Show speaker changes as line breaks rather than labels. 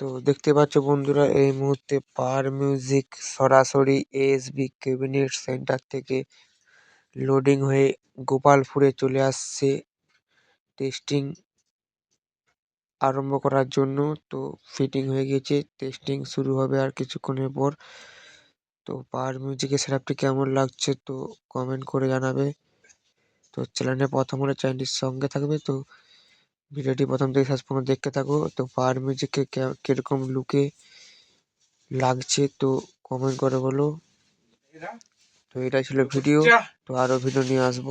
তো দেখতে পাচ্ছ বন্ধুরা, এই মুহূর্তে পার মিউজিক সরাসরি এ.এস.বি ক্যাবিনেট সেন্টার থেকে লোডিং হয়ে গোপালপুরে চলে আসছে টেস্টিং আরম্ভ করার জন্য। তো ফিটিং হয়ে গেছে টেস্টিং শুরু হবে আর কিছুক্ষণের পর। তো পার মিউজিকের সেটআপটি কেমন লাগছে তো কমেন্ট করে জানাবে। তো চ্যানেলে প্রথম হলে চ্যানেলটির সঙ্গে থাকবে। তো ভিডিওটি প্রথম থেকে শেষ পর্যন্ত দেখতে থাকো। তো পার মিউজিককে কীরকম লুকে লাগছে তো কমেন্ট করে বলো। তো এটাই ছিল ভিডিও তো আরও ভিডিও নিয়ে আসব।